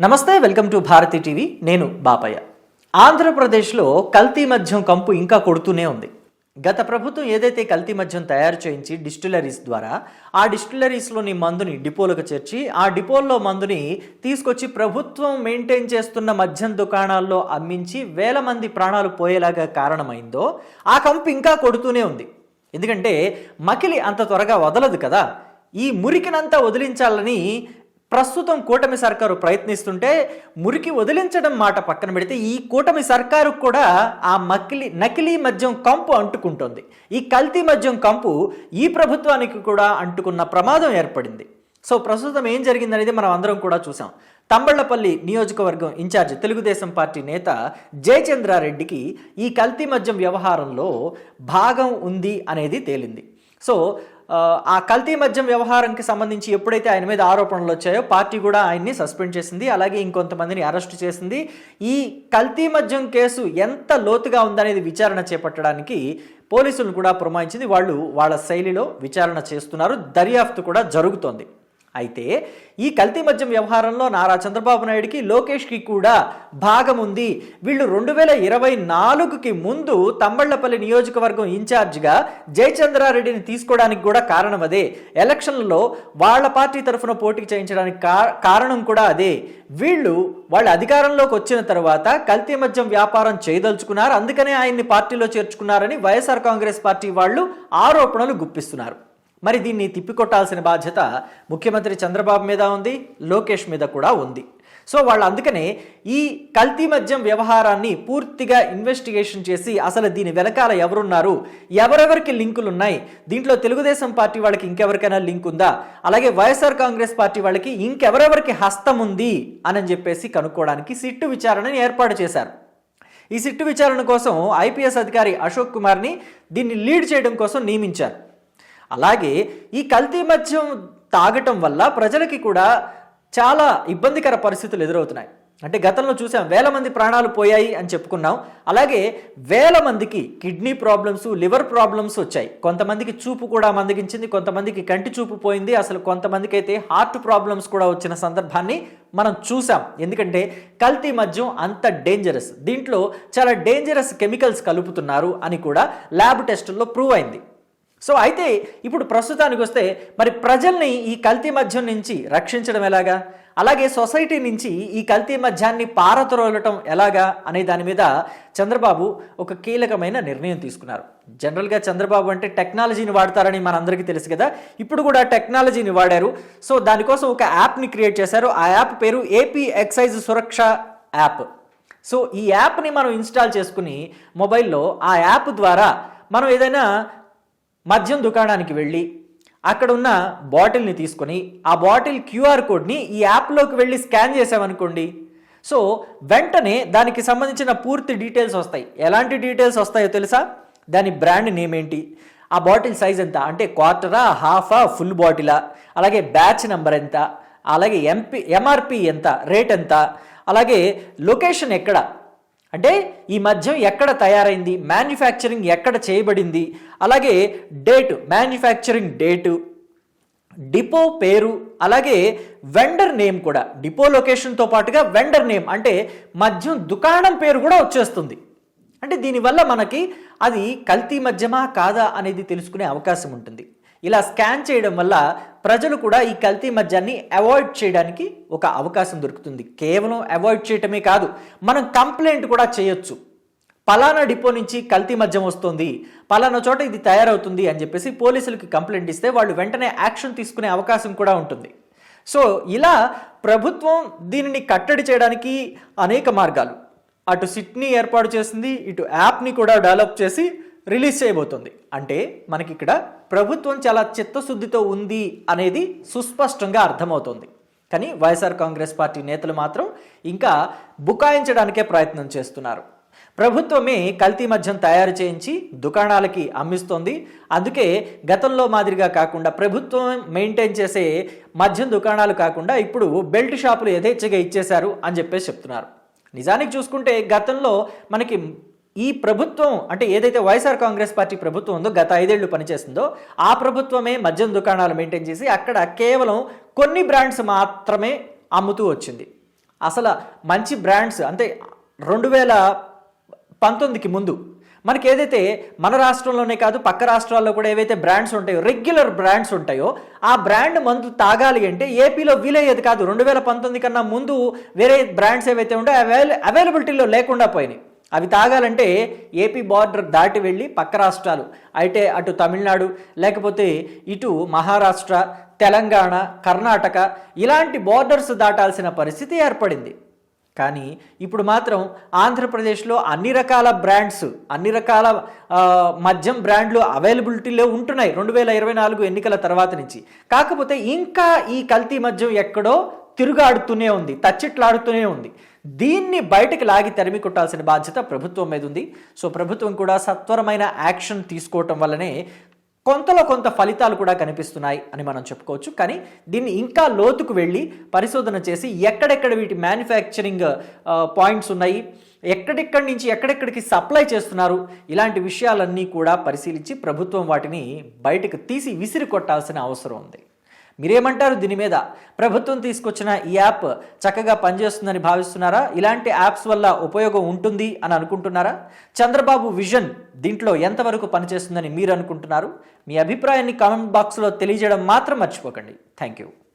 నమస్తే welcome to Bharati TV. నేను బాపయ్య. ఆంధ్రప్రదేశ్లో కల్తీ మద్యం కంపు ఇంకా కొడుతూనే ఉంది. గత ప్రభుత్వం ఏదైతే కల్తీ మద్యం తయారు చేయించి డిస్టిలరీస్ ద్వారా ఆ డిస్టిలరీస్లోని మందుని డిపోలకు చేర్చి ఆ డిపోల్లో మందుని తీసుకొచ్చి ప్రభుత్వం మెయింటైన్ చేస్తున్న మద్యం దుకాణాల్లో అమ్మించి వేల మంది ప్రాణాలు పోయేలాగా కారణమైందో ఆ కంపు ఇంకా కొడుతూనే ఉంది. ఎందుకంటే మకిలి అంత త్వరగా వదలదు కదా. ఈ మురికినంతా వదిలించాలని ప్రస్తుతం కూటమి సర్కారు ప్రయత్నిస్తుంటే మురికి వదిలించడం మాట పక్కన పెడితే ఈ కూటమి సర్కారు కూడా ఆ మకిలి నకిలీ మద్యం కంపు అంటుకుంటుంది. ఈ కల్తీ మద్యం కంపు ఈ ప్రభుత్వానికి కూడా అంటుకున్న ప్రమాదం ఏర్పడింది. సో ప్రస్తుతం ఏం జరిగిందనేది మనం అందరం కూడా చూసాం. తంబళ్ళపల్లి నియోజకవర్గం ఇన్ఛార్జ్ తెలుగుదేశం పార్టీ నేత జయచంద్రారెడ్డికి ఈ కల్తీ మద్యం వ్యవహారంలో భాగం ఉంది అనేది తేలింది. సో ఆ, కల్తీ మద్యం వ్యవహారంకి సంబంధించి ఎప్పుడైతే ఆయన మీద ఆరోపణలు వచ్చాయో పార్టీ కూడా ఆయన్ని సస్పెండ్ చేసింది అలాగే ఇంకొంతమందిని అరెస్ట్ చేసింది. ఈ కల్తీ మద్యం కేసు ఎంత లోతుగా ఉందనేది విచారణ చేపట్టడానికి పోలీసులను కూడా పురమాయించింది. వాళ్ళు వాళ్ళ శైలిలో విచారణ చేస్తున్నారు. దర్యాప్తు కూడా జరుగుతోంది. అయితే ఈ కల్తీ మద్యం వ్యవహారంలో నారా చంద్రబాబు నాయుడికి లోకేష్కి కూడా భాగం ఉంది వీళ్ళు రెండు వేల ఇరవై నాలుగుకి ముందు తంబళ్ళపల్లి నియోజకవర్గం ఇన్ఛార్జిగా జయచంద్రారెడ్డిని తీసుకోవడానికి కూడా కారణం అదే. ఎలక్షన్లలో వాళ్ళ పార్టీ తరఫున పోటీ చేయించడానికి కా- కారణం కూడా అదే. వీళ్ళు వాళ్ళ అధికారంలోకి వచ్చిన తర్వాత కల్తీ మద్యం వ్యాపారం చేయదలుచుకున్నారు. అందుకనే ఆయన్ని పార్టీలో చేర్చుకున్నారని వైఎస్ఆర్ కాంగ్రెస్ పార్టీ వాళ్ళు ఆరోపణలు గుప్పిస్తున్నారు. మరి దీన్ని తిప్పికొట్టాల్సిన బాధ్యత ముఖ్యమంత్రి చంద్రబాబు మీద ఉంది లోకేష్ మీద కూడా ఉంది. సో వాళ్ళు అందుకనే ఈ కల్తీ మద్యం వ్యవహారాన్ని పూర్తిగా ఇన్వెస్టిగేషన్ చేసి అసలు దీని వెనకాల ఎవరున్నారు ఎవరెవరికి లింకులు ఉన్నాయి దీంట్లో తెలుగుదేశం పార్టీ వాళ్ళకి ఇంకెవరికైనా లింక్ ఉందా అలాగే వైఎస్ఆర్ కాంగ్రెస్ పార్టీ వాళ్ళకి ఇంకెవరెవరికి హస్తం ఉంది అని చెప్పేసి కనుక్కోవడానికి సిట్టు విచారణని ఏర్పాటు చేశారు. ఈ సిట్టు విచారణ కోసం ఐపీఎస్ అధికారి అశోక్ కుమార్ని దీన్ని లీడ్ చేయడం కోసం నియమించారు. అలాగే ఈ కల్తీ మద్యం తాగటం వల్ల ప్రజలకి కూడా చాలా ఇబ్బందికర పరిస్థితులు ఎదురవుతున్నాయి. అంటే గతంలో చూసాం వేల మంది ప్రాణాలు పోయాయి అని చెప్పుకున్నాం. అలాగే వేల మందికి కిడ్నీ ప్రాబ్లమ్స్ లివర్ ప్రాబ్లమ్స్ వచ్చాయి. కొంతమందికి చూపు కూడా మందగించింది కొంతమందికి కంటి చూపు పోయింది. అసలు కొంతమందికి అయితే హార్ట్ ప్రాబ్లమ్స్ కూడా వచ్చిన సందర్భాన్ని మనం చూసాం. ఎందుకంటే కల్తీ మద్యం అంత డేంజరస్ దీంట్లో చాలా డేంజరస్ కెమికల్స్ కలుపుతున్నారు అని కూడా ల్యాబ్ టెస్టుల్లో ప్రూవ్ అయింది. సో అయితే ఇప్పుడు ప్రస్తుతానికి వస్తే మరి ప్రజల్ని ఈ కల్తీ మద్యం నుంచి రక్షించడం ఎలాగా? అలాగే సొసైటీ నుంచి ఈ కల్తీ మద్యాన్ని పారద్రోలటం ఎలాగా అనే దాని మీద చంద్రబాబు ఒక కీలకమైన నిర్ణయం తీసుకున్నారు. జనరల్గా చంద్రబాబు అంటే టెక్నాలజీని వాడతారని మనందరికీ తెలుసు కదా. ఇప్పుడు కూడా టెక్నాలజీని వాడారు. సో దానికోసం ఒక యాప్ని క్రియేట్ చేశారు. ఆ యాప్ పేరు AP excise Suraksha app. So ఈ యాప్ని మనం ఇన్స్టాల్ చేసుకుని మొబైల్లో ఆ యాప్ ద్వారా మనం ఏదైనా మద్యం దుకాణానికి వెళ్ళి అక్కడ ఉన్న బాటిల్ని తీసుకొని ఆ బాటిల్ క్యూఆర్ కోడ్ని ఈ యాప్లోకి వెళ్ళి స్కాన్ చేసామనుకోండి సో వెంటనే దానికి సంబంధించిన పూర్తి డీటెయిల్స్ వస్తాయి. ఎలాంటి డీటెయిల్స్ వస్తాయో తెలుసా? దాని బ్రాండ్ నేమ్ ఏంటి? ఆ బాటిల్ సైజ్ ఎంత? అంటే క్వార్టరా హాఫా ఫుల్ బాటిలా? అలాగే బ్యాచ్ నెంబర్ ఎంత? అలాగే ఎంపీ ఎంఆర్పి ఎంత? రేట్ ఎంత? అలాగే లొకేషన్ ఎక్కడ? అంటే ఈ మద్యం ఎక్కడ తయారైంది? మ్యానుఫ్యాక్చరింగ్ ఎక్కడ చేయబడింది? అలాగే డేట్ మ్యానుఫ్యాక్చరింగ్ డేటు డిపో పేరు అలాగే వెండర్ నేమ్ కూడా. డిపో లొకేషన్తో పాటుగా వెండర్ నేమ్ అంటే మద్యం దుకాణం పేరు కూడా వచ్చేస్తుంది. అంటే దీనివల్ల మనకి అది కల్తీ మద్యమా కాదా అనేది తెలుసుకునే అవకాశం ఉంటుంది. ఇలా స్కాన్ చేయడం వల్ల ప్రజలు కూడా ఈ కల్తీ మద్యాన్ని అవాయిడ్ చేయడానికి ఒక అవకాశం దొరుకుతుంది. కేవలం అవాయిడ్ చేయటమే కాదు మనం కంప్లైంట్ కూడా చేయొచ్చు. పలానా డిపో నుంచి కల్తీ మద్యం వస్తుంది పలానా చోట ఇది తయారవుతుంది అని చెప్పేసి పోలీసులకి కంప్లైంట్ ఇస్తే వాళ్ళు వెంటనే యాక్షన్ తీసుకునే అవకాశం కూడా ఉంటుంది. సో ఇలా ప్రభుత్వం దీనిని కట్టడి చేయడానికి అనేక మార్గాలు. అటు సిట్ని ఏర్పాటు చేసింది ఇటు యాప్ని కూడా డెవలప్ చేసి రిలీజ్ చేయబోతుంది. అంటే మనకి ఇక్కడ ప్రభుత్వం చాలా చిత్తశుద్ధితో ఉంది అనేది సుస్పష్టంగా అర్థమవుతుంది. కానీ వైఎస్ఆర్ కాంగ్రెస్ పార్టీ నేతలు మాత్రం ఇంకా బుకాయించడానికే ప్రయత్నం చేస్తున్నారు. ప్రభుత్వమే కల్తీ మద్యం తయారు చేయించి దుకాణాలకి అమ్మిస్తోంది. అందుకే గతంలో మాదిరిగా కాకుండా ప్రభుత్వం మెయింటైన్ చేసే మద్యం దుకాణాలు కాకుండా ఇప్పుడు బెల్ట్ షాపులు యథేచ్ఛగా ఇచ్చేశారు అని చెప్పేసి చెప్తున్నారు. నిజానికి చూసుకుంటే గతంలో మనకి ఈ ప్రభుత్వం అంటే ఏదైతే వైఎస్ఆర్ కాంగ్రెస్ పార్టీ ప్రభుత్వం ఉందో గత ఐదేళ్ళు పనిచేస్తుందో ఆ ప్రభుత్వమే మద్యం దుకాణాలు మెయింటైన్ చేసి అక్కడ కేవలం కొన్ని బ్రాండ్స్ మాత్రమే అమ్ముతూ వచ్చింది. అసలు మంచి బ్రాండ్స్ అంటే రెండు వేల పంతొమ్మిదికి ముందు మనకి ఏదైతే మన రాష్ట్రంలోనే కాదు పక్క రాష్ట్రాల్లో కూడా ఏవైతే బ్రాండ్స్ ఉంటాయో రెగ్యులర్ బ్రాండ్స్ ఉంటాయో ఆ బ్రాండ్ మందు తాగాలి అంటే ఏపీలో వీలయ్యేది కాదు. రెండు వేల పంతొమ్మిది కన్నా ముందు వేరే బ్రాండ్స్ ఏవైతే ఉంటాయో అవైల అవైలబిలిటీలో లేకుండా పోయినాయి. అవి తాగాలంటే ఏపీ బార్డర్ దాటి వెళ్ళి పక్క రాష్ట్రాలు అయితే అటు తమిళనాడు లేకపోతే ఇటు మహారాష్ట్ర తెలంగాణ కర్ణాటక ఇలాంటి బార్డర్స్ దాటాల్సిన పరిస్థితి ఏర్పడింది. కానీ ఇప్పుడు మాత్రం ఆంధ్రప్రదేశ్లో అన్ని రకాల బ్రాండ్స్ అన్ని రకాల మద్యం బ్రాండ్లు అవైలబిలిటీలో ఉంటున్నాయి రెండు వేల ఇరవై నాలుగు ఎన్నికల తర్వాత నుంచి. కాకపోతే ఇంకా ఈ కల్తీ మద్యం ఎక్కడో తిరుగాడుతూనే ఉంది తచ్చిట్లాడుతూనే ఉంది. దీన్ని బయటకు లాగి తరిమి కొట్టాల్సిన బాధ్యత ప్రభుత్వం మీద ఉంది. సో ప్రభుత్వం కూడా సత్వరమైన యాక్షన్ తీసుకోవటం వల్లనే కొంతలో కొంత ఫలితాలు కూడా కనిపిస్తున్నాయి అని మనం చెప్పుకోవచ్చు. కానీ దీన్ని ఇంకా లోతుకు వెళ్ళి పరిశోధన చేసి ఎక్కడెక్కడ వీటి మ్యానుఫ్యాక్చరింగ్ పాయింట్స్ ఉన్నాయి ఎక్కడెక్కడి నుంచి ఎక్కడెక్కడికి సప్లై చేస్తున్నారు ఇలాంటి విషయాలన్నీ కూడా పరిశీలించి ప్రభుత్వం వాటిని బయటకు తీసి విసిరి కొట్టాల్సిన అవసరం ఉంది. మీరేమంటారు దీని మీద? ప్రభుత్వం తీసుకొచ్చిన ఈ యాప్ చక్కగా పనిచేస్తుందని భావిస్తున్నారా? ఇలాంటి యాప్స్ వల్ల ఉపయోగం ఉంటుంది అని అనుకుంటున్నారా? చంద్రబాబు విజన్ దీంట్లో ఎంతవరకు పనిచేస్తుందని మీరు అనుకుంటున్నారు? మీ అభిప్రాయాన్ని కామెంట్ బాక్స్లో తెలియజేయడం మాత్రం మర్చిపోకండి. Thank you.